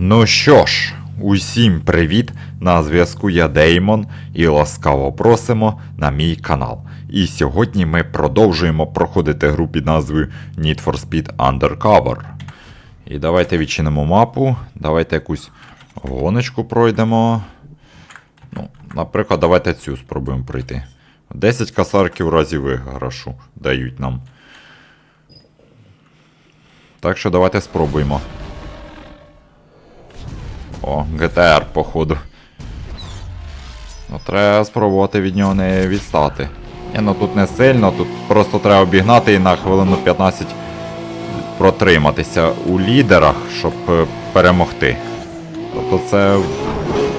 Ну що ж, усім привіт! На зв'язку я Деймон і ласкаво просимо на мій канал. І сьогодні ми продовжуємо проходити гру під назвою Need for Speed Undercover. І давайте відчинимо мапу, давайте якусь гоночку пройдемо. Ну, наприклад, давайте цю спробуємо пройти. 10 касарків в разі виграшу дають нам. Так що давайте спробуємо. ГТР, походу. Ну, треба спробувати від нього не відстати. Ні, ну тут не сильно, тут просто треба обігнати і на хвилину 15 протриматися у лідерах, щоб е, перемогти. Тобто це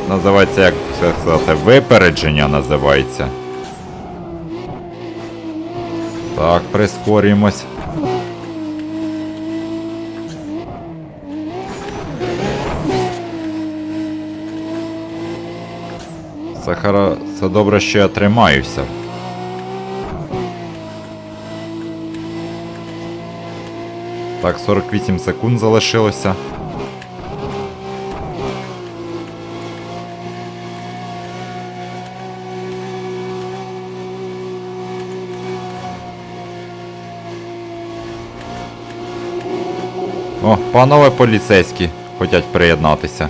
називається, як сказати, випередження називається. Так, прискорюємось. Це, хоро... це добре, що я тримаюся. Так, 48 секунд залишилося. О, панове поліцейські хочуть приєднатися.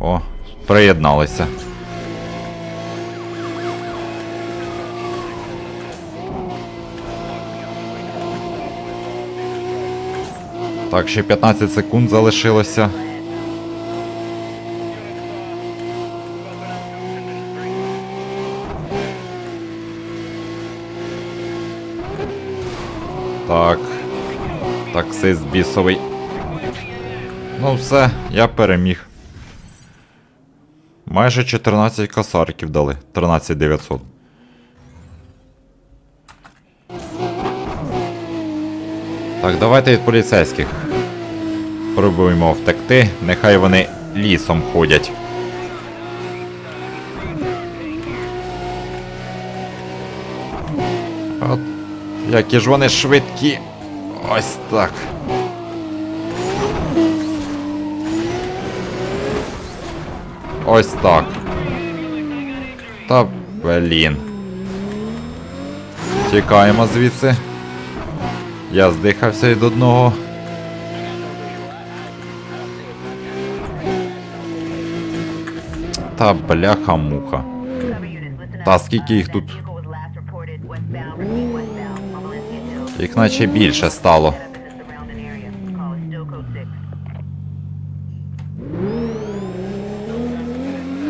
О, приєдналися. Так, ще 15 секунд залишилося. Так. Таксист бісовий. Ну все, я переміг. Майже 14 косариків дали. 13900. Так, давайте від поліцейських. Пробуємо втекти. Нехай вони лісом ходять. От, які ж вони швидкі. Ось так. Ось так. Та блін. Тікаємо звідси. Я здихався від одного. Та бляха-муха. Та скільки їх тут? Їх наче більше стало.